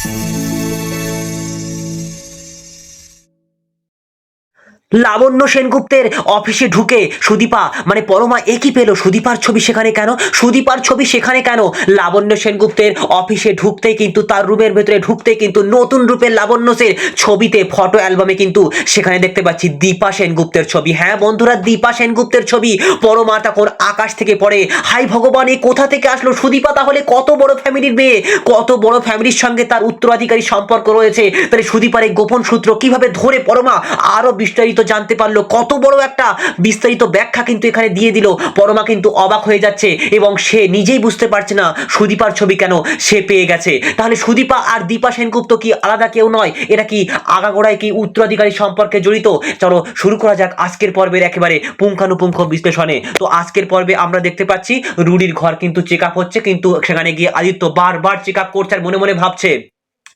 Thank you. লাবণ্য সেনগুপ্তের অফিসে ঢুকে সুদীপা মানে পরমা একই পেল? সুদীপার ছবি সেখানে কেন? সুদীপার ছবি সেখানে কেন? লাবণ্য সেনগুপ্তের অফিসে ঢুকতেই কিন্তু, তার রুমের ভেতরে ঢুকতে কিন্তু নতুন রূপের লাবণ্য সেন ছবিতে ফটো অ্যালবামে কিন্তু সেখানে দেখতে পাচ্ছি দীপা সেনগুপ্তের ছবি। হ্যাঁ বন্ধুরা, দীপা সেনগুপ্তের ছবি। পরমা তখন আকাশ থেকে পড়ে, হাই ভগবান এই কোথা থেকে আসলো সুদীপা? তাহলে কত বড় ফ্যামিলির মেয়ে, কত বড় ফ্যামিলির সঙ্গে তার উত্তরাধিকারী সম্পর্ক রয়েছে? তাহলে সুদীপার এই গোপন সূত্র কীভাবে ধরে পরমা? আরও বিস্তারিত জানতে পারল কত বড় একটা বিস্তারিত ব্যাখ্যা কিন্তু এখানে দিয়ে দিল। পরমা কিন্তু অবাক হয়ে যাচ্ছে এবং সে নিজেই বুঝতে পারছে না সুদীপার ছবি কেন সে পেয়ে গেছে। তাহলে সুদীপা আর দীপা সেনগুপ্ত কি আলাদা কেউ নয়? এটা কি আগাগোড়ায় কি উত্তরাধিকারী সম্পর্কে জড়িত? চলো শুরু করা যাক আজকের পর্বের একেবারে পুঙ্খানুপুঙ্খ বিশ্লেষণে। তো আজকের পর্বে আমরা দেখতে পাচ্ছি রুডির ঘর কিন্তু চেক হচ্ছে, কিন্তু সেখানে গিয়ে আদিত্য বারবার চেক আপ করছে আর মনে মনে ভাবছে।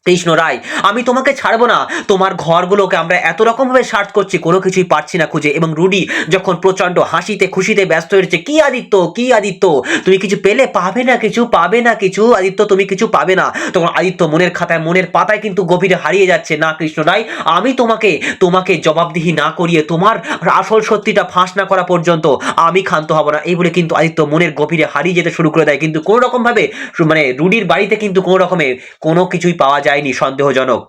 কৃষ্ণ রায়, আমি তোমাকে ছাড়বো না। তোমার ঘরগুলোকে আমরা এত রকম ভাবে সার্চ করছি, কোনো কিছুই পাচ্ছি না খুঁজে। এবং রুডি যখন প্রচণ্ড হাসিতে, খুশিতে ব্যস্ত হয়েছে কি আদিত্য কি আদিত্য? তুমি কিছু পেলে? পাবে না কিছু? পাবে না কিছু? আদিত্য, তুমি কিছু পাবে না? তখন আদিত্য মনের খাতায়, মনের পাতায় কিন্তু গভীরে হারিয়ে যাচ্ছে, না, কৃষ্ণ রায়, আমি তোমাকে তোমাকে জবাবদিহি না করিয়ে তোমার আসল সত্যিটা ফাঁস না করা পর্যন্ত আমি ক্ষান্ত হব না। এই বলে কিন্তু আদিত্য মনের গভীরে হারিয়ে যেতে শুরু করে দেয়। কিন্তু কোনো রকম ভাবে মানে রুডির বাড়িতে কিন্তু কোনো রকমের কোনো কিছুই পাওয়া যায়নি সন্দেহজনক।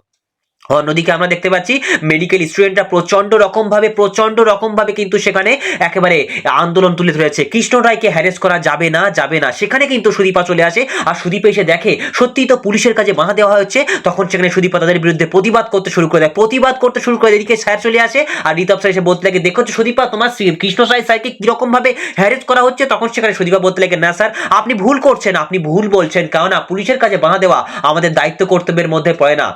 অন্যদিকে আমরা দেখতে পাচ্ছি। মেডিকেল স্টুডেন্টরা প্রচণ্ড রকম ভাবে প্রচণ্ড রকম ভাবে কিন্তু সেখানে একেবারে আন্দোলন তুলে ধরেছে। কৃষ্ণ রায়কে হ্যারেস করা যাবে না যাবে না। সেখানে কিন্তু সুদীপা চলে আসে আর সুদীপা এসে দেখে, সত্যিই তো পুলিশের কাছে বাধা দেওয়া হচ্ছে। তখন সেখানে সুদীপা তাদের বিরুদ্ধে প্রতিবাদ করতে শুরু করে দেয়। প্রতিবাদ করতে শুরু করে। এদিকে স্যার চলে আসে আর ঋতব স্যার এসে বলতে লাগে, দেখো সুদীপা, তোমার কৃষ্ণ রায় স্যারকে কীরকম ভাবে হ্যারেস করা হচ্ছে? তখন সেখানে সুদীপা বলতে লাগে, না স্যার, আপনি ভুল করছেন, আপনি ভুল বলছেন। কেননা পুলিশের কাছে বাধা দেওয়া আমাদের দায়িত্ব কর্তব্যের মধ্যে পড়ে না।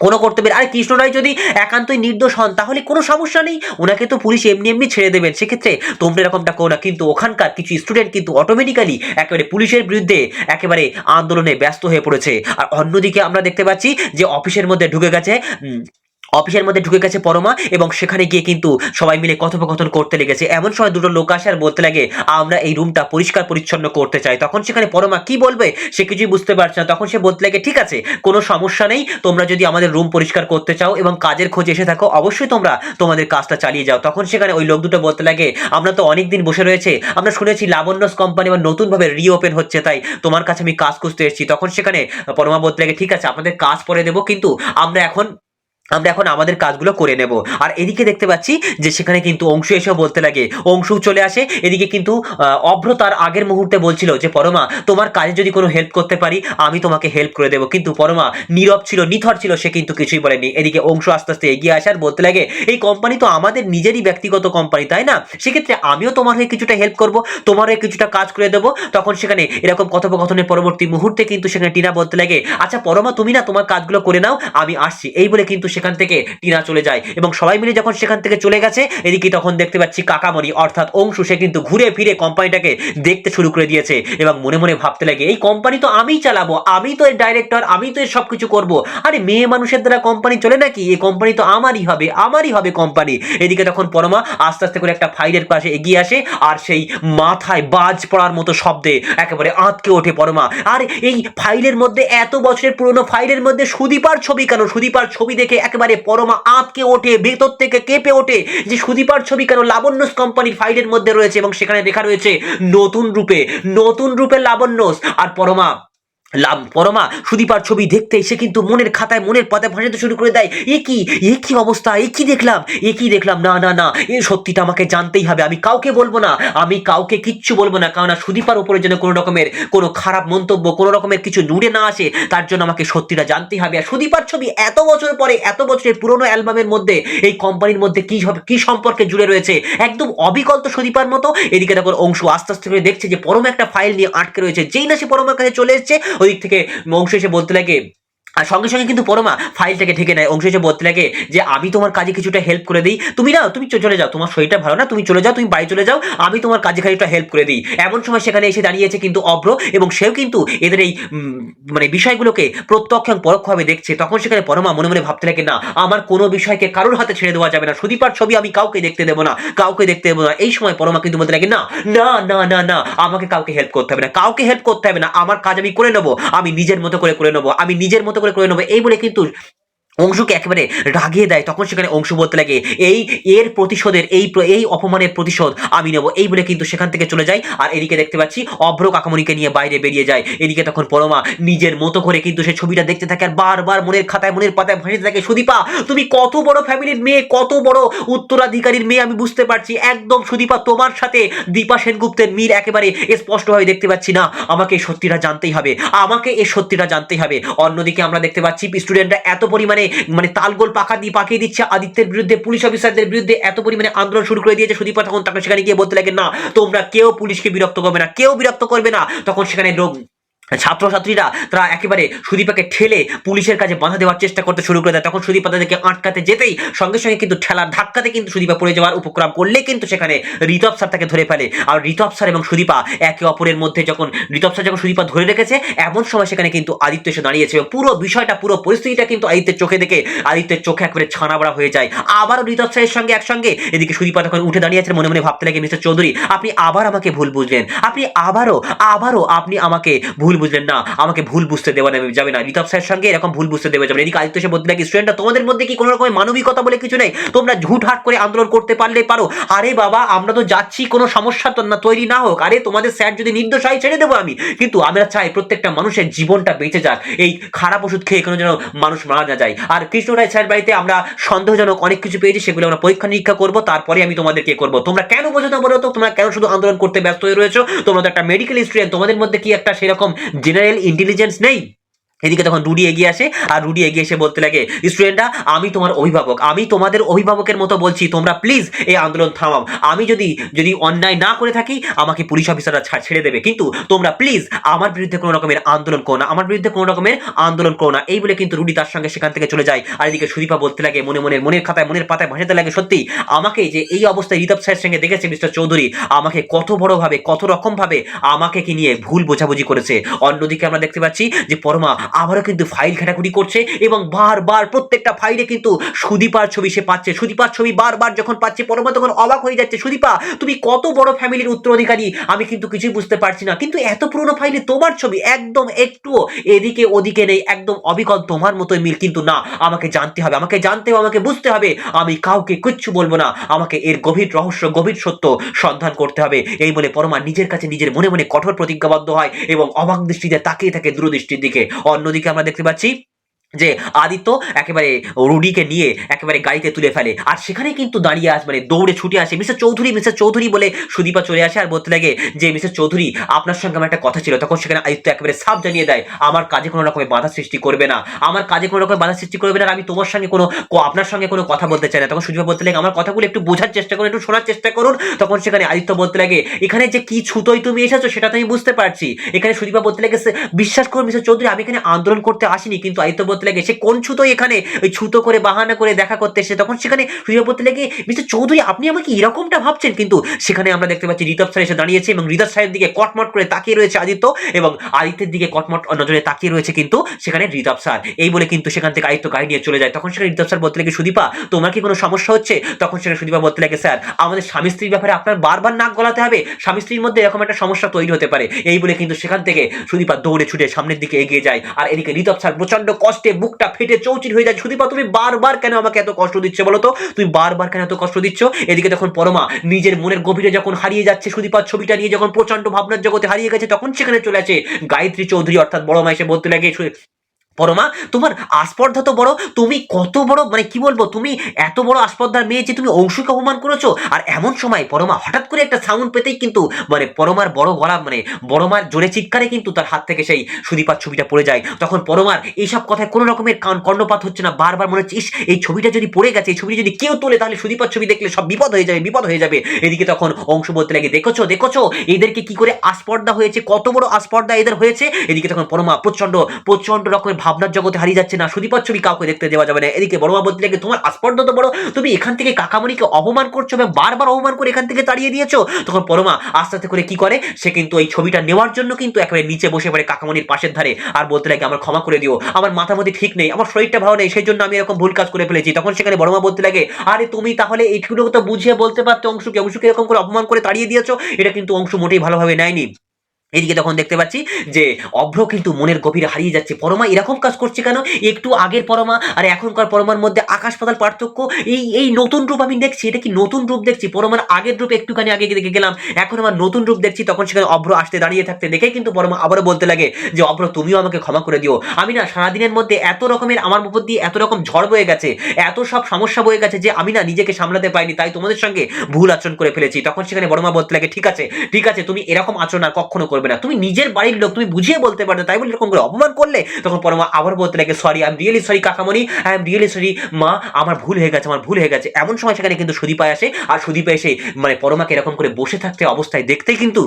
কোনো কর্তব্যের আরে কৃষ্ণ রায় যদি একান্তই নির্দোষ হন, তাহলে কোনো সমস্যা নেই। ওনাকে তো পুলিশ এমনি এমনি ছেড়ে দেবেন। সেক্ষেত্রে তোমরা এরকমটা করো না। কিন্তু ওখানকার কিছু স্টুডেন্ট কিন্তু অটোমেটিক্যালি একেবারে পুলিশের বিরুদ্ধে একেবারে আন্দোলনে ব্যস্ত হয়ে পড়েছে। আর অন্যদিকে আমরা দেখতে পাচ্ছি যে অফিসের মধ্যে ঢুকে গেছে অফিসের মধ্যে ঢুকে গেছে পরমা এবং সেখানে গিয়ে কিন্তু সবাই মিলে কথোপকথন করতে লেগেছে। এমন সময় দুটো লোক আসে আর বলতে লাগে, আমরা এই রুমটা পরিষ্কার পরিচ্ছন্ন করতে চাই। তখন সেখানে পরমা কি বলবে সে কিছুই বুঝতে পারছে না। তখন সে বলতে লাগে, ঠিক আছে, কোনো সমস্যা নেই। তোমরা যদি আমাদের রুম পরিষ্কার করতে চাও এবং কাজের খোঁজে এসে থাকো, অবশ্যই তোমরা তোমাদের কাজটা চালিয়ে যাও। তখন সেখানে ওই লোক দুটো বলতে লাগে, আমরা তো অনেক দিন বসে রয়েছে। আমরা শুনেছি লাবণ্যস কোম্পানি আবার নতুনভাবে রিওপেন হচ্ছে, তাই তোমার কাছে আমি কাজ খুঁজতে এসেছি। তখন সেখানে পরমা বলতে লাগে, ঠিক আছে, আপনাদের কাজ পরে দেবো, কিন্তু আমরা এখন আমরা এখন আমাদের কাজগুলো করে নেব। আর এদিকে দেখতে পাচ্ছি যে সেখানে কিন্তু অংশু এসে বলতে লাগে। অংশু চলে আসে, এদিকে কিন্তু অভ্র তার আগের মুহূর্তে বলছিল যে, পরমা, তোমার কাজে যদি কোনো হেল্প করতে পারি, আমি তোমাকে হেল্প করে দেবো। কিন্তু পরমা নীরব ছিল, নিথর ছিল, সে কিন্তু কিছুই বলেনি। এদিকে অংশু আস্তে আস্তে এগিয়ে আসে আর বলতে লাগে, এই কোম্পানি তো আমাদের নিজেরই ব্যক্তিগত কোম্পানি তাই না? সেক্ষেত্রে আমিও তোমার হয়ে কিছুটা হেল্প করব, তোমার কিছুটা কাজ করে দেবো। তখন সেখানে এরকম কথোপকথনের পরবর্তী মুহূর্তে কিন্তু সেখানে টিনা বলতে লাগে আচ্ছা পরমা, তুমি না তোমার কাজগুলো করে নাও, আমি আসছি। এই বলে কিন্তু সেখান থেকে টিনা চলে যায় এবং সবাই মিলে যখন সেখান থেকে চলে গেছে, এদিকে তখন দেখতে পাচ্ছি কাকামণি, অর্থাৎ অংশু, সে কিন্তু ঘুরে ফিরে কোম্পানিটাকে দেখতে শুরু করে দিয়েছে এবং মনে মনে ভাবতে লাগে, এই কোম্পানি তো আমিই চালাবো, আমি তো এর ডাইরেক্টর আমি তো এর সবকিছু করব। আরে মেয়ে মানুষের দ্বারা কোম্পানি চলে নাকি? এই কোম্পানি তো আমারই হবে আমারই হবে কোম্পানি। এদিকে তখন পরমা আস্তে আস্তে করে একটা ফাইলের পাশে এগিয়ে আসে আর সেই মাথায় বাজ পড়ার মতো শব্দে একেবারে আঁতকে ওঠে পরমা। আর এই ফাইলের মধ্যে, এত বছরের পুরনো ফাইলের মধ্যে সুদীপার ছবি কেন? সুদীপার ছবি দেখে একেবারে পরমা আঁতকে ওঠে, ভেতর থেকে কেঁপে ওঠে। যে সুদীপার ছবি কেন লাবণ্যস কোম্পানির ফাইলের মধ্যে রয়েছে এবং সেখানে লেখা রয়েছে, নতুন রূপে নতুন রূপে লাবণ্যস। আর পরমা লাভ। পরমা সুদীপার ছবি দেখতে সে কিন্তু মনের খাতায় মনের পাতায় ভাসাতে শুরু করে দেয়। এ কি? এ কি অবস্থা? এ কি দেখলাম? এ কি দেখলাম? না না না। এই সত্যিটা আমাকে জানতেই হবে। আমি কাউকে বলব না। আমি কাউকে কিচ্ছু বলব না। কারণ সুদীপার উপরে যেন কোনো রকমের কোনো খারাপ মন্তব্য, কোনো রকমের কিছু নুড়ে না আসে, তার জন্য আমাকে সত্যিটা জানতেই হবে। আর সুদীপার ছবি এত বছর পরে, এত বছরের পুরনো অ্যালবামের মধ্যে, এই কোম্পানির মধ্যে কি কি সম্পর্কে জুড়ে রয়েছে? একদম অবিকল্প সুদীপার মতো। এদিকে তখন অংশ আস্তে আস্তে করে দেখছে যে পরম একটা ফাইল নিয়ে আটকে রয়েছে। যেই না সে পরমের কাছে চলে এসেছে দিক থেকে অংশ এসে বলতে লাগে আর সঙ্গে সঙ্গে কিন্তু পরমা ফাইলটাকে ঢেকে নেয়। অংশ বলতে লাগে যে, আমি তোমার কাজে কিছুটা হেল্প করে দিই। তুমি না তুমি চলে যাও। তোমার শরীরটা ভালো না, তুমি চলে যাও, তুমি বাড়ি চলে যাও। আমি তোমার কাজে খানিকটা হেল্প করে দিই। এমন সময় সেখানে এসে দাঁড়িয়েছে কিন্তু অভ্র এবং সেও কিন্তু এদের এই মানে বিষয়গুলোকে প্রত্যক্ষ এবং পরোক্ষভাবে দেখছে। তখন সেখানে পরমা মনে মনে ভাবতে লাগে, না, আমার কোনো বিষয়কে কারোর হাতে ছেড়ে দেওয়া যাবে না। সুদীপার ছবি আমি কাউকে দেখতে দেবো না, কাউকে দেখতে দেবো না। এই সময় পরমা কিন্তু বলতে লাগে, না না না না না, আমাকে কাউকে হেল্প করতে হবে না। কাউকে হেল্প করতে হবে না। আমার কাজ আমি করে নেব। আমি নিজের মতো করে করে নেব। আমি নিজের মতো করে করে নেব এই বলে কিন্তু অংশুকে একেবারে রাগিয়ে দেয়, তখন সেখানে অংশু বলতে লাগে, এই এর প্রতিশোধের, এই এই অপমানের প্রতিশোধ আমি নেব। এই বলে কিন্তু সেখান থেকে চলে যায়, আর এদিকে দেখতে পাচ্ছি অভ্র কাকামণিকে নিয়ে বাইরে বেরিয়ে যায়। এদিকে তখন পরমা নিজের মতো করে কিন্তু সে ছবিটা দেখতে থাকে, আর বারবার মনের খাতায়, মনের পাতায় ভাসিতে থাকে, সুদীপা, তুমি কত বড় ফ্যামিলির মেয়ে, কত বড় উত্তরাধিকারীর মেয়ে, আমি বুঝতে পারছি। একদম সুদীপা, তোমার সাথে দীপা সেনগুপ্তের মিল একেবারে স্পষ্টভাবে দেখতে পাচ্ছি না। আমাকে সত্যিটা জানতেই হবে, আমাকে এই সত্যিটা জানতেই হবে। অন্যদিকে আমরা দেখতে পাচ্ছি স্টুডেন্টরা এত পরিমাণে মানে তালগোল পাখা দিয়ে পাকিয়ে দিচ্ছে আদিত্যের বিরুদ্ধে, পুলিশ অফিসারদের বিরুদ্ধে এত পরিমাণে আন্দোলন শুরু করে দিয়েছে। সুদীপা তখন তাকে সেখানে গিয়ে বলতে লাগে, না, তোমরা কেউ পুলিশকে বিরক্ত করবে না, কেউ বিরক্ত করবে না। তখন সেখানে ছাত্রছাত্রীরা তারা একেবারে সুদীপাকে ঠেলে পুলিশের কাছে বাধা দেওয়ার চেষ্টা করতে শুরু করে দেয়। তখন সুদীপা তাদেরকে আটকাতে যেতেই সঙ্গে সঙ্গে কিন্তু ঠেলার ধাক্কাতে কিন্তু সুদীপা পড়ে যাওয়ার উপক্রম করলে কিন্তু সেখানে ঋতব স্যার তাকে ধরে ফেলে। আর ঋতব স্যার এবং সুদীপা একে অপরের মধ্যে যখন ঋতব স্যার যখন সুদীপা ধরে রেখেছে, এমন সময় সেখানে কিন্তু আদিত্য এসে দাঁড়িয়েছে এবং পুরো বিষয়টা, পুরো পরিস্থিতিটা কিন্তু আদিত্যের চোখে দেখে আদিত্যের চোখে একেবারে ছানাবড়া হয়ে যায়। আবারও ঋতব স্যারের সঙ্গে একসঙ্গে এদিকে সুদীপা তখন উঠে দাঁড়িয়েছে মনে মনে ভাবতে লাগে, মিস্টার চৌধুরী, আপনি আবার আমাকে ভুল বুঝলেন। আপনি আবারও আবারও আপনি আমাকে ভুল বুঝলেন না, আমাকে ভুল বুঝতে দেওয়া যাবে না। ঋতব স্যারের সঙ্গে এরকম ভুল বুঝতে দেওয়া যাবে এদিকে আদিত্য এসে বলতে লাগে স্টুডেন্টরা তোমাদের মধ্যে কি কোনো রকমের মানবিকতা বলে কিছু নেই? তোমরা ঝুটহাট করে আন্দোলন করতে পারলে পারো। আরে বাবা, আমরা তো যাচ্ছি, কোনো সমস্যা তো না, তৈরি না হোক। আরে তোমাদের স্যার যদি নির্দোষ হয় ছেড়ে দেবো আমি, কিন্তু আমরা চাই প্রত্যেকটা মানুষের জীবনটা বেঁচে যাক। এই খারাপ ওষুধ খেয়ে কোনো যেন মানুষ মারা না যায়। আর কৃষ্ণ রায় স্যার বাড়িতে আমরা সন্দেহজনক অনেক কিছু পেয়েছি, সেগুলো আমরা পরীক্ষা নিরীক্ষা করব, তারপরে আমি তোমাদেরকে করব। তোমরা কেন বোঝো না বলো তো? তোমরা কেন শুধু আন্দোলন করতে ব্যস্ত হয়ে রয়েছো? তোমরা তো একটা মেডিকেল স্টুডেন্ট তোমাদের মধ্যে কি একটা সেরকম জেনারেল ইন্টেলিজেন্স নেই। এদিকে তখন রুডি এগিয়ে আসে আর রুডি এগিয়ে এসে বলতে লাগে, স্টুডেন্টরা, আমি তোমার অভিভাবক, আমি তোমাদের অভিভাবকের মতো বলছি, তোমরা প্লিজ এই আন্দোলন থামাও। আমি যদি যদি অন্যায় না করে থাকি, আমাকে পুলিশ অফিসাররা ছেড়ে দেবে। কিন্তু তোমরা প্লিজ আমার বিরুদ্ধে কোনো রকমের আন্দোলন করো না, আমার বিরুদ্ধে কোনো রকমের আন্দোলন করো না। এই বলে কিন্তু রুডি তার সঙ্গে সেখান থেকে চলে যায়। আর এদিকে সুদীপা বলতে লাগে, মনে মনে মনের খাতায়, মনের পাতায় ভাসাতে লাগে, সত্যি, আমাকে যে, এই অবস্থায় রিতব স্যারের সঙ্গে দেখেছে মিস্টার চৌধুরী, আমাকে কত বড় ভাবে কত রকমভাবে আমাকে কি নিয়ে ভুল বোঝাবুঝি করেছে? অন্যদিকে আমরা দেখতে পাচ্ছি যে পরমা আবারও কিন্তু ফাইল ঘাটাঘুটি করছে এবং বারবার প্রত্যেকটা ফাইলে কিন্তু সুদীপার ছবি সে পাচ্ছে। সুদীপার ছবি বারবার যখন পাচ্ছে, পরমা তখন অবাক হয়ে যাচ্ছে, সুদীপা, তুমি কত বড় ফ্যামিলির উত্তরাধিকারী? আমি কিন্তু কিছুই বুঝতে পারছি না। কিন্তু এত পুরনো ফাইলে তোমার ছবি, একদম একটুও এদিকে ওদিকে নেই, একদম অবিকল তোমার মতোই মিল। কিন্তু না, আমাকে জানতে হবে, আমাকে জানতে হবে, আমাকে বুঝতে হবে, আমি কাউকে কিচ্ছু বলব না। আমাকে এর গভীর রহস্য, গভীর সত্য সন্ধান করতে হবে। এই বলে পরমা নিজের কাছে নিজের মনে মনে কঠোর প্রতিজ্ঞাবদ্ধ হয় এবং অবাক দৃষ্টিতে তাকিয়ে থাকে দূরদৃষ্টির দিকে। অন্যদিকে আমরা দেখতে পাচ্ছি যে আদিত্য একেবারে রুডিকে নিয়ে একেবারে গাড়িতে তুলে ফেলে। আর সেখানে কিন্তু দাঁড়িয়ে আস মানে দৌড়ে ছুটে আসে মিস্টার চৌধুরী মিস্টার চৌধুরী বলে সুদীপা চলে আসে। আর বলতে লাগে যে, মিস্টার চৌধুরী, আপনার সঙ্গে আমার একটা কথা ছিল। তখন সেখানে আদিত্য একেবারে সাফ জানিয়ে দেয়, আমার কাজে কোনো রকমের বাধা সৃষ্টি করবে না। আমার কাজে কোনো রকমের বাধা সৃষ্টি করবে না। আমি তোমার সঙ্গে কোনো আপনার সঙ্গে কোনো কথা বলতে চাই না। তখন সুদীপা বলতে লাগে, আমার কথাগুলো একটু বোঝার চেষ্টা করুন, একটু শোনার চেষ্টা করুন। তখন সেখানে আদিত্য বলতে লাগে, এখানে যে কি ছুতোই তুমি এসেছ, সেটা তো আমি বুঝতে পারছি। এখানে সুদীপা বলতে লাগে বিশ্বাস করুন মিস্টার চৌধুরী, আমি এখানে আন্দোলন করতে আসিনি। কিন্তু আদিত্য বলতে লাগে, সে কোন ছুতোই এখানে ওই ছুতো করে, বাহানা করে দেখা করতে এসে, তখন সেখানে বলতে লাগে, মিস্টার চৌধুরী, আপনি আমাকে এরকমটা ভাবছেন? কিন্তু সেখানে আমরা দেখতে পাচ্ছি ঋতব স্যার এসে দাঁড়িয়েছে এবং ঋতব স্যারের দিকে কটমট করে তাকিয়ে রয়েছে আদিত্য এবং আদিত্যের দিকে কটমট নজরে তাকিয়ে রয়েছে কিন্তু সেখানে ঋতব স্যার। এই বলে কিন্তু সেখান থেকে আদিত্য গাড়ি নিয়ে চলে যায়। তখন সেখানে ঋতব স্যার বলতে লাগে, সুদীপা, তোমার কি কোনো সমস্যা হচ্ছে? তখন সেখানে সুদীপা বলতে লাগে, স্যার, আমাদের স্বামী স্ত্রীর ব্যাপারে আপনার বারবার নাক গলাতে হবে। স্বামী স্ত্রীর মধ্যে এরকম একটা সমস্যা তৈরি হতে পারে। এই বলে কিন্তু সেখান থেকে সুদীপা দৌড়ে ছুটে সামনের দিকে এগিয়ে যায়। আর এদিকে ঋতব স্যার প্রচণ্ড কষ্টে বুকটা ফেটে চৌচির হয়ে যায়। সুদীপা, তুমি বারবার কেন আমাকে এত কষ্ট দিচ্ছে বলো তো? তুমি বারবার কেন এত কষ্ট দিচ্ছ? এদিকে তখন পরমা, নিজের মনের গভীরে যখন হারিয়ে যাচ্ছে সুদীপার ছবিটা নিয়ে, যখন প্রচণ্ড ভাবনার জগতে হারিয়ে গেছে, তখন সেখানে চলে আসে গায়ত্রী চৌধুরী, অর্থাৎ বড় মা এসে বলতে লাগে "সু- পরমা, তোমার আস্পর্ধা তো বড়, তুমি কত বড় মানে কি বলব, তুমি এত বড় আস্পর্ধার মেয়ে যে তুমি অংশুকে অপমান করেছ। আর এমন সময় পরমা হঠাৎ করে একটা সাউন্ড পেতেই কিন্তু মানে পরমার বড় গলা মানে পরমার জোরে চিৎকারে কিন্তু তার হাত থেকে সেই সুদীপার ছবিটা পড়ে যায়। তখন পরমার এইসব কথায় কোনো রকমের কান কর্ণপাত হচ্ছে না, বারবার মনে হচ্ছে, ইস, এই ছবিটা যদি পড়ে গেছে, এই ছবিটা যদি কেউ তোলে, তাহলে সুদীপার ছবি দেখলে সব বিপদ হয়ে যাবে, বিপদ হয়ে যাবে। এদিকে তখন অংশ বলতে লাগে দেখেছ দেখেছ, এদেরকে কি করে আস্পর্ধা হয়েছে, কত বড় আস্পর্ধা এদের হয়েছে? এদিকে তখন পরমা প্রচণ্ড প্রচণ্ড রকমের ভাবনার জগতে হারিয়ে যাচ্ছে না। সুদীপার ছবি কাউকে দেখতে দেওয়া যাবে না। এদিকে বড়মা বলতে লাগে, তোমার আস্পর্ধা তো বড়। তুমি এখান থেকে কাকামণিকে অপমান করছ এবং বারবার অপমান করে এখান থেকে তাড়িয়ে দিয়েছ? তখন পরমা আস্তে আস্তে করে কি করে? সে কিন্তু এই ছবিটা নেওয়ার জন্য কিন্তু একেবারে নিচে বসে পড়ে কাকামণির পাশের ধারে আর বলতে লাগে, আমার ক্ষমা করে দিও। আমার মাথা মধ্যে ঠিক নেই। আমার শরীরটা ভালো নেই। সেই জন্য আমি এরকম ভুল কাজ করে ফেলেছি। তখন সেখানে বড়মা বলতে লাগে, আরে তুমি তাহলে এইটুকু তো বুঝিয়ে বলতে পারতো অংশুকে। অংশুকে এরকম করে অপমান করে তাড়িয়ে দিয়েছ? এটা কিন্তু অংশ মোটেই ভালোভাবে নেয়নি। এদিকে তখন দেখতে পাচ্ছি যে অভ্র কিন্তু মনের গভীরে হারিয়ে যাচ্ছে। পরমা এরকম কাজ করছে কেন? একটু আগের পরমা আর এখনকার পরমার মধ্যে আকাশ পাতাল পার্থক্য এই এই নতুন রূপ আমি দেখছি এটা কি নতুন রূপ দেখছি? পরমার আগের রূপ একটুখানি আগে দেখে গেলাম এখন আমার নতুন রূপ দেখছি তখন সেখানে অভ্র আসতে দাঁড়িয়ে থাকতে দেখে কিন্তু পরমা আবারও বলতে লাগে যে অভ্র তুমিও আমাকে ক্ষমা করে দিও। আমি না সারাদিনের মধ্যে এত রকমের আমার উপর দিয়ে এত রকম ঝড় বয়ে গেছে এত সব সমস্যা বয়ে গেছে যে আমি না নিজেকে সামলাতে পারিনি তাই তোমাদের সঙ্গে ভুল আচরণ করে ফেলেছি। তখন সেখানে বড়মা বলতে লাগে ঠিক আছে ঠিক আছে তুমি এরকম আচরণ আর কখনো করবে না। তুমি নিজের বাড়ির লোক, তুমি বুঝিয়ে বলতে পারবে তাই বলে এরকম করে অপমান করলে, তখন পরমা আবার বলতে লাগে sorry I am really sorry কাকামণি I am really sorry মা, আমার ভুল হয়ে গেছে, আমার ভুল হয়ে গেছে। এমন সময় সেখানে কিন্তু সুদীপায় আসে, আর সুদীপা এসে মানে পরমাকে এরকম করে বসে থাকতে অবস্থায় দেখতেই কিন্তু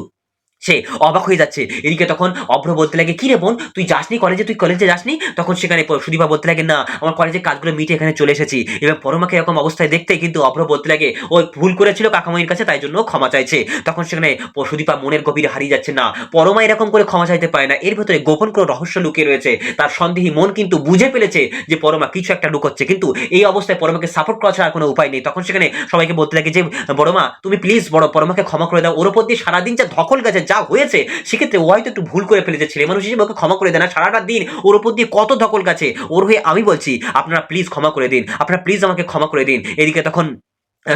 সে অবাক হয়ে যাচ্ছে। এদিকে তখন অভ্র বলতে লাগে, কি রে বোন, তুই যাসনি কলেজে তুই কলেজে যাসনি? তখন সেখানে সুদীপা বলতে লাগে, না, আমার কলেজে কাজগুলো মিটে এখানে চলে এসেছি। এবার পরমাকে এরকম অবস্থায় দেখতে কিন্তু অভ্র বলতে লাগে ওই ভুল করেছিল কাকামাইয়ের কাছে, তাই জন্য ক্ষমা চাইছে। তখন সেখানে সুদীপা মনের গভীরে হারিয়ে যাচ্ছে, না, পরমা এরকম করে ক্ষমা চাইতে পারে না। এর ভেতরে গোপন কোনো রহস্য লুকিয়ে রয়েছে। তার সন্দেহী মন কিন্তু বুঝে ফেলেছে যে পরমা কিছু একটা লুকোচ্ছে। কিন্তু এই অবস্থায় পরমাকে সাপোর্ট করা ছাড়া কোনো উপায় নেই। তখন সেখানে সবাইকে বলতে লাগে যে, বড়মা, তুমি প্লিজ বড়, পরমাকে ক্ষমা করে দাও। ওর উপর দিয়ে সারাদিন যা ধকল গেছে যা হয়েছে, সেক্ষেত্রে ও হয়তো একটু ভুল করে ফেলেছে, ছেলে মানুষ হিসেবে ওকে ক্ষমা করে দেয় না। সারাটা দিন ওর ওপর দিয়ে কত ধকল গেছে ওর হয়ে আমি বলছি, আপনারা প্লিজ ক্ষমা করে দিন, আপনারা প্লিজ আমাকে ক্ষমা করে দিন। এদিকে তখন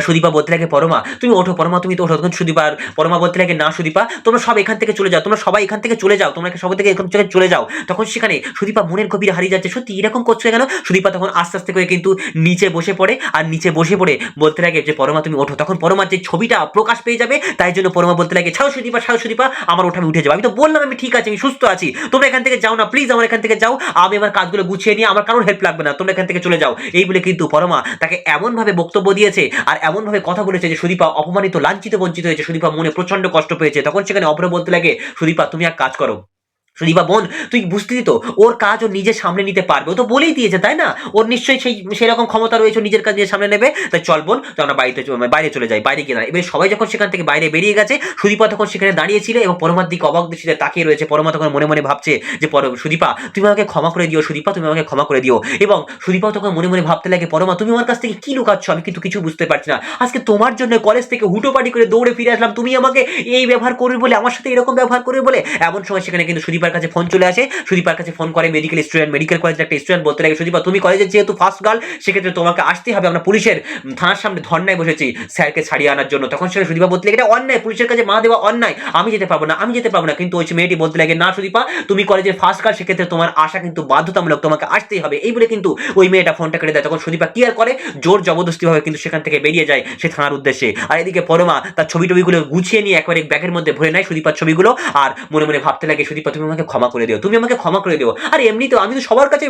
সুদীপা বলতে লাগে পরমা, তুমি ওঠো, পরমা, তুমি তো ওঠো, তখন সুদীপা আর পরমা বলতে লাগে না, সুদীপা, তোমরা সব এখান থেকে চলে যাও, তোমরা সবাই এখান থেকে চলে যাও, তোমরা সবাই থেকে এখান থেকে চলে যাও। তখন সেখানে সুদীপা মনের গভীরে হারিয়ে যাচ্ছে, সত্যি, এরকম করছ কেন? সুদীপা তখন আস্তে আস্তে করে কিন্তু নিচে বসে পড়ে, আর নিচে বসে পড়ে বলতে লাগে যে, পরমা, তুমি ওঠো। তখন পরমার যে ছবিটা প্রকাশ পেয়ে যাবে, তাই জন্য পরমা বলতে লাগে ছাও সুদীপা ছাও সুদীপা, আমার ওঠা আমি উঠে যাব আমি তো বললাম, আমি ঠিক আছে, আমি সুস্থ আছি, তোমরা এখান থেকে যাও না প্লিজ আমার এখান থেকে যাও, আমি আমার কাজগুলো গুছিয়ে নিয়ে আমার কারোর হেল্প লাগবে না, তোমরা এখান থেকে চলে যাও। এই বলে কিন্তু পরমা তাকে এমনভাবে বক্তব্য দিয়েছে, আর এমনভাবে কথা বলেছে যে সুদীপা অপমানিত, লাঞ্ছিত, বঞ্চিত হয়েছে। সুদীপা মনে প্রচণ্ড কষ্ট পেয়েছে। তখন সেখানে অপরে বলতে লাগে, সুদীপা, তুমি এক কাজ করো। সুদীপা বোন, তুই বুঝতে তো, ওর কাজ ও নিজে সামনে নিতে পারবে। ও তো বলেই দিয়েছে, তাই না? ওর নিশ্চয়ই সেই, সেরকম ক্ষমতা রয়েছে নিজের কাজ নিজে সামনে নেবে। তাই চল বোন তো আমরা বাড়িতে বাইরে চলে যাই, বাইরে গিয়ে দাঁড়াই। এবার সবাই যখন সেখান থেকে বাইরে বেরিয়ে গেছে, সুদীপা তখন সেখানে দাঁড়িয়েছিল এবং পরমার দিকে অবাক দৃষ্টিতে তাকিয়ে রয়েছে। পরমা তখন মনে মনে ভাবছে যে, পর, সুদীপা, তুমি আমাকে ক্ষমা করে দিও, সুদীপা, তুমি আমাকে ক্ষমা করে দিও। এবং সুদীপাও তখন মনে মনে ভাবতে লাগে, পরমা, তুমি আমার কাছ থেকে কি লুকাচ্ছ? আমি কিন্তু কিছু বুঝতে পারছি না। আজকে তোমার জন্য কলেজ থেকে হুটোপাটি করে দৌড়ে ফিরে আসলাম। তুমি আমাকে এই ব্যবহার করবে বলে, আমার সাথে এরকম ব্যবহার করবে বলে? এমন সময় সেখানে কিন্তু সুদীপার কাছে ফোন চলে আসে, সুদীপার কাছে ফোন করে মেডিকেল স্টুডেন্ট মেডিকেল কলেজের একটা স্টুডেন্ট বলতে লাগে, সুদীপা, তুমি কলেজে যেহেতু ফার্স্ট গার্ল সেক্ষেত্রে তোমাকে আসতেই হবে, আমরা পুলিশের থানার সামনে ধর্নায় বসেছি স্যারকে ছাড়িয়ে আনার জন্য। তখন সেখানে সুদীপা বলতে লাগে, এটা অন্যায়, পুলিশের কাছে মা দেওয়া অন্যায়। আমি যেতে পারব না, আমি যেতে পারব না। কিন্তু ওই মেয়েটি বলতে লাগে, না সুদীপা, তুমি কলেজের ফার্স্ট গার্ল সেক্ষেত্রে তোমার আশা কিন্তু বাধ্যতামূলক তোমাকে আসতেই হবে। এই বলে কিন্তু ওই মেয়েটা ফোনটা কেটে দেয়। তখন সুদীপা কি আর করে? জোর জবরদস্তি ভাবে কিন্তু সেখান থেকে বেরিয়ে যায় সে থানার উদ্দেশ্যে। আর এদিকে পরমা তার ছবি টবিগুলো গুছিয়ে নিয়ে একবারে ব্যাগের মধ্যে ভরে নেয় সুদীপার ছবিগুলো। আর মনে মনে ভাবতে লাগে, সুদীপা, তুমি আমাকে ক্ষমা করে দিও, তুমি আমাকে ক্ষমা করে দিও। আর এমনিতেও আমি তো সবার কাছে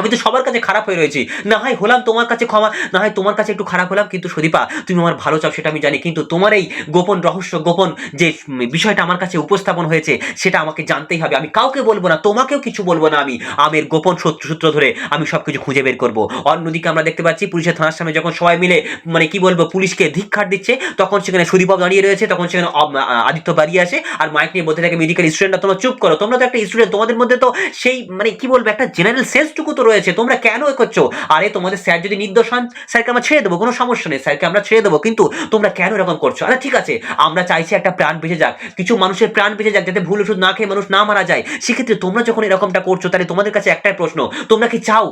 আমি তো সবার কাছে খারাপ হয়ে রয়েছি। না হয় হলাম তোমার কাছে ক্ষমা, না হয় তোমার কাছে একটু খারাপ হলাম, কিন্তু সুদীপা, তুমি আমার ভালো চাও সেটা আমি জানি, কিন্তু তোমার এই গোপন রহস্য, গোপন যে বিষয়টা আমার কাছে উপস্থাপন হয়েছে, সেটা আমাকে জানতেই হবে। আমি কাউকে বলব না, তোমাকেও কিছু বলব না আমি। আমের গোপন সূত্র সূত্র ধরে আমি সবকিছু খুঁজে বের করব। অন্যদিকে আমরা দেখতে পাচ্ছি, পুলিশের থানার সামনে যখন সবাই মিলে মানে কি বলব, পুলিশকে ধিক্ষার দিচ্ছে, তখন সেখানে সুদীপা দাঁড়িয়ে রয়েছে, তখন সেখানে আদিত্য বাড়িয়ে আসে আর মাইক নিয়ে বলতে থাকে মেডিকেল স্টুডেন্টরা তোমরা চুপ করো, তোমরা তো একটা স্টুডেন্ট তোমাদের মধ্যে তো সেই মানে কি বলব, একটা জেনারেল সেন্সটুকু তো রয়েছে, তোমরা কেন এ করছ আরে, তোমাদের স্যার যদি নির্দোষ হন, স্যারকে আমরা ছেড়ে দেবো, কোনো সমস্যা নেই, স্যারকে আমরা ছেড়ে দেবো, কিন্তু তোমরা কেন এরকম করছ? আরে, ঠিক আছে, আমরা চাইছি একটা প্রাণ বেঁচে যাক, কিছু মানুষের প্রাণ বেঁচে যাক, যাতে ভুল ওষুধ না খেয়ে মানুষ না মারা যায়। সেক্ষেত্রে তোমরা যখন এরকমটা করছ, তাহলে তোমাদের কাছে একটাই প্রশ্ন, তোমরা কি চাও?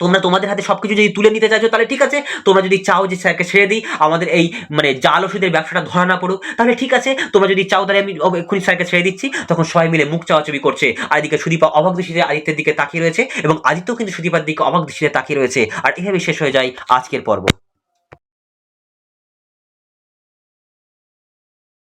তোমরা তোমাদের হাতে সবকিছু যদি তুলে নিতে চাইছো, তাহলে ঠিক আছে। তোমরা যদি চাও যে স্যারকে ছেড়ে দিই, আমাদের এই মানে জাল ওষুধের ব্যবসাটা ধরা না পড়ুক, তাহলে ঠিক আছে। তোমরা যদি চাও তাহলে আমি এক্ষুনি স্যারকে ছেড়ে দিচ্ছি। তখন সবাই মিলে মুখ চাওয়াচুবি করছে। আর এদিকে সুদীপা অবাক দৃষ্টিতে আদিত্যের দিকে তাকিয়ে রয়েছে এবং আদিত্য কিন্তু সুদীপার দিকে অবাক দৃষ্টিতে তাকিয়ে রয়েছে। আর এভাবে শেষ হয়ে যায় আজকের পর্ব।